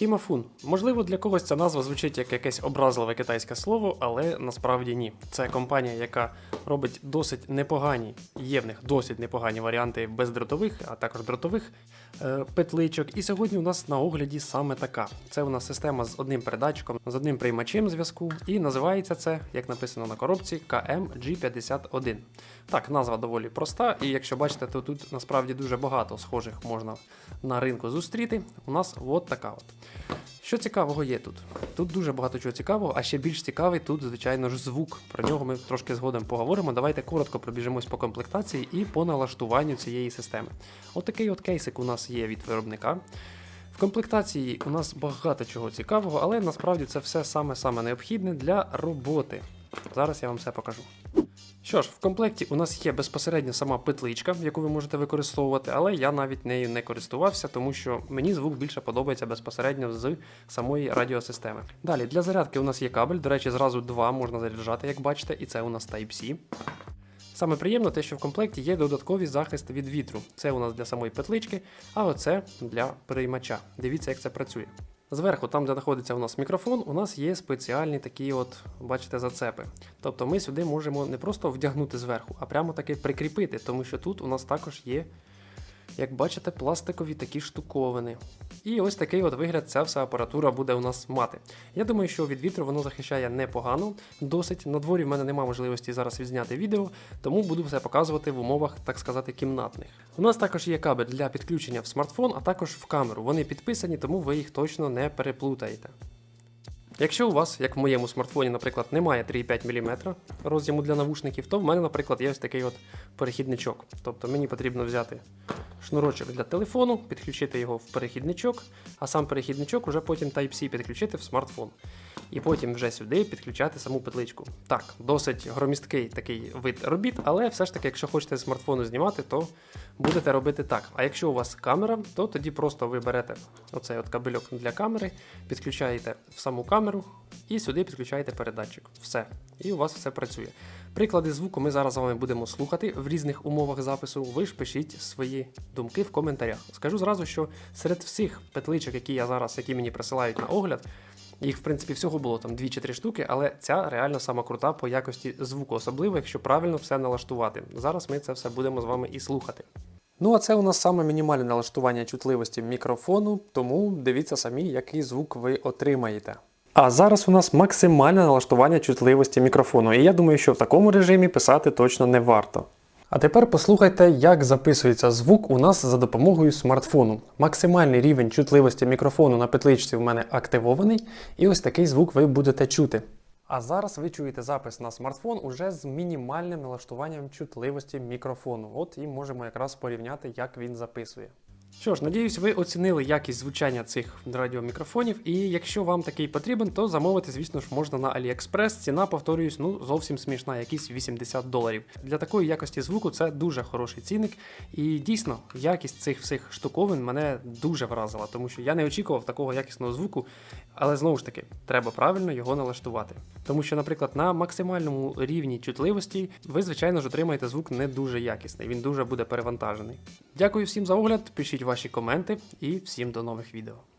Кімафун. Можливо, для когось ця назва звучить як якесь образливе китайське слово, але насправді ні. Це компанія, яка робить досить непогані, є в них досить непогані варіанти бездротових, а також дротових е, петличок. І сьогодні у нас на огляді саме така. Це у нас система з одним передатчиком, з одним приймачем зв'язку, і називається це, як написано на коробці, KMG51. Так, назва доволі проста, і якщо бачите, то тут насправді дуже багато схожих можна на ринку зустріти. У нас от така от. Що цікавого є тут? Тут дуже багато чого цікавого, а ще більш цікавий тут, звичайно ж, звук. Про нього ми трошки згодом поговоримо. Давайте коротко пробіжимось по комплектації і по налаштуванню цієї системи. Отакий от кейсик у нас є від виробника. В комплектації у нас багато чого цікавого, але насправді це все саме-саме необхідне для роботи. Зараз я вам все покажу. Що ж, в комплекті у нас є безпосередньо сама петличка, яку ви можете використовувати, але я навіть нею не користувався, тому що мені звук більше подобається безпосередньо з самої радіосистеми. Далі для зарядки у нас є кабель, до речі, зразу два можна заряджати, як бачите, і це у нас Type-C. Саме приємно те, що в комплекті є додатковий захист від вітру. Це у нас для самої петлички, а оце для приймача. Дивіться, як це працює. Зверху, там, де знаходиться у нас мікрофон, у нас є спеціальні такі, от, бачите, зацепи. Тобто ми сюди можемо не просто вдягнути зверху, а прямо таки прикріпити, тому що тут у нас також є, як бачите, пластикові такі штуковини. І ось такий от вигляд ця вся апаратура буде у нас мати. Я думаю, що від вітру воно захищає непогано, досить. На дворі в мене немає можливості зараз відзняти відео, тому буду все показувати в умовах, так сказати, кімнатних. У нас також є кабель для підключення в смартфон, а також в камеру. Вони підписані, тому ви їх точно не переплутаєте. Якщо у вас, як в моєму смартфоні, наприклад, немає 3,5 мм роз'єму для навушників, то в мене, наприклад, є ось такий от перехідничок. Тобто мені потрібно взяти шнурочок для телефону, підключити його в перехідничок, а сам перехідничок уже потім Type-C підключити в смартфон. І потім вже сюди підключати саму петличку. Так, досить громісткий такий вид робіт, але все ж таки, якщо хочете з смартфону знімати, то будете робити так. А якщо у вас камера, то тоді просто ви берете оцей от кабельок для камери, підключаєте в саму камеру і сюди підключаєте передатчик. Все. І у вас все працює. Приклади звуку ми зараз з вами будемо слухати в різних умовах запису. Ви ж пишіть свої думки в коментарях. Скажу зразу, що серед всіх петличок, які я зараз, які мені присилають на огляд, їх, в принципі, всього було там 2 чи 3 штуки, але ця реально сама крута по якості звуку, особливо, якщо правильно все налаштувати. Зараз ми це все будемо з вами і слухати. Ну, а це у нас саме мінімальне налаштування чутливості мікрофону, тому дивіться самі, який звук ви отримаєте. А зараз у нас максимальне налаштування чутливості мікрофону, і я думаю, що в такому режимі писати точно не варто. А тепер послухайте, як записується звук у нас за допомогою смартфону. Максимальний рівень чутливості мікрофону на петличці в мене активований, і ось такий звук ви будете чути. А зараз ви чуєте запис на смартфон уже з мінімальним налаштуванням чутливості мікрофону. От і можемо якраз порівняти, як він записує. Що ж, надіюсь, ви оцінили якість звучання цих радіомікрофонів, і якщо вам такий потрібен, то замовити, звісно ж, можна на AliExpress. Ціна, повторююсь, ну зовсім смішна, якісь 80 доларів. Для такої якості звуку це дуже хороший цінник. І дійсно, якість цих всіх штуковин мене дуже вразила, тому що я не очікував такого якісного звуку, але знову ж таки, треба правильно його налаштувати. Тому що, наприклад, на максимальному рівні чутливості ви, звичайно ж, отримаєте звук не дуже якісний, він дуже буде перевантажений. Дякую всім за огляд, пишіть ваші коменти і всім до нових відео.